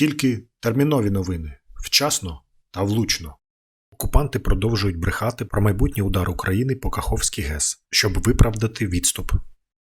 Тільки термінові новини вчасно та влучно. Окупанти продовжують брехати про майбутній удар України по Каховській ГЕС, щоб виправдати відступ.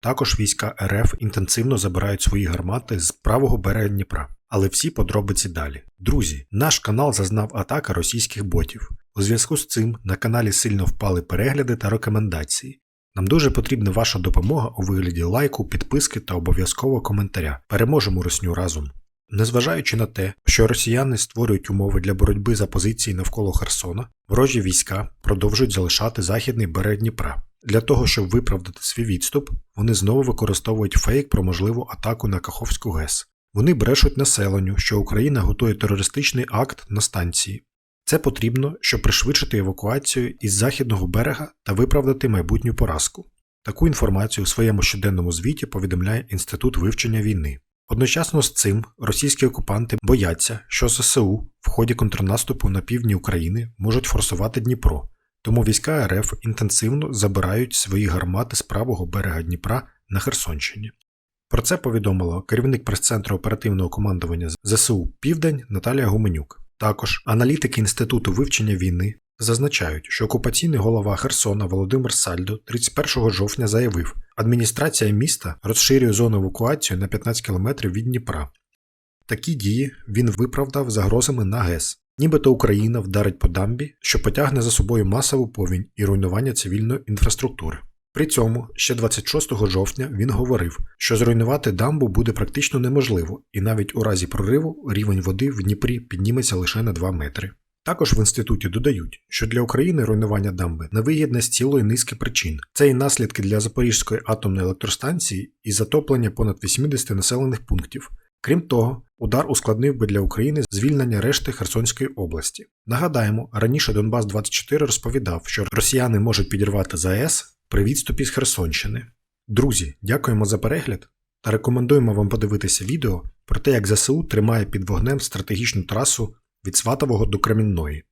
Також війська РФ інтенсивно забирають свої гармати з правого берега Дніпра. Але всі подробиці далі. Друзі, наш канал зазнав атака російських ботів. У зв'язку з цим на каналі сильно впали перегляди та рекомендації. Нам дуже потрібна ваша допомога у вигляді лайку, підписки та обов'язково коментаря. Переможемо русню разом. Незважаючи на те, що росіяни створюють умови для боротьби за позиції навколо Херсона, ворожі війська продовжують залишати західний берег Дніпра. Для того, щоб виправдати свій відступ, вони знову використовують фейк про можливу атаку на Каховську ГЕС. Вони брешуть населенню, що Україна готує терористичний акт на станції. Це потрібно, щоб пришвидшити евакуацію із західного берега та виправдати майбутню поразку. Таку інформацію у своєму щоденному звіті повідомляє Інститут вивчення війни. Одночасно з цим російські окупанти бояться, що ЗСУ в ході контрнаступу на півдні України можуть форсувати Дніпро, тому війська РФ інтенсивно забирають свої гармати з правого берега Дніпра на Херсонщині. Про це повідомила керівник прес-центру оперативного командування ЗСУ Південь Наталія Гуменюк. Також аналітики Інституту вивчення війни зазначають, що окупаційний голова Херсона Володимир Сальдо 31 жовтня заявив, адміністрація міста розширює зону евакуації на 15 км від Дніпра. Такі дії він виправдав загрозами на ГЕС. Нібито Україна вдарить по дамбі, що потягне за собою масову повінь і руйнування цивільної інфраструктури. При цьому ще 26 жовтня він говорив, що зруйнувати дамбу буде практично неможливо, і навіть у разі прориву рівень води в Дніпрі підніметься лише на 2 метри. Також в інституті додають, що для України руйнування дамби невигідне з цілої низки причин. Це і наслідки для Запорізької атомної електростанції і затоплення понад 80 населених пунктів. Крім того, удар ускладнив би для України звільнення решти Херсонської області. Нагадаємо, раніше Донбас 24 розповідав, що росіяни можуть підірвати ЗАЕС при відступі з Херсонщини. Друзі, дякуємо за перегляд та рекомендуємо вам подивитися відео про те, як ЗСУ тримає під вогнем стратегічну трасу від Сватового до Кремінної.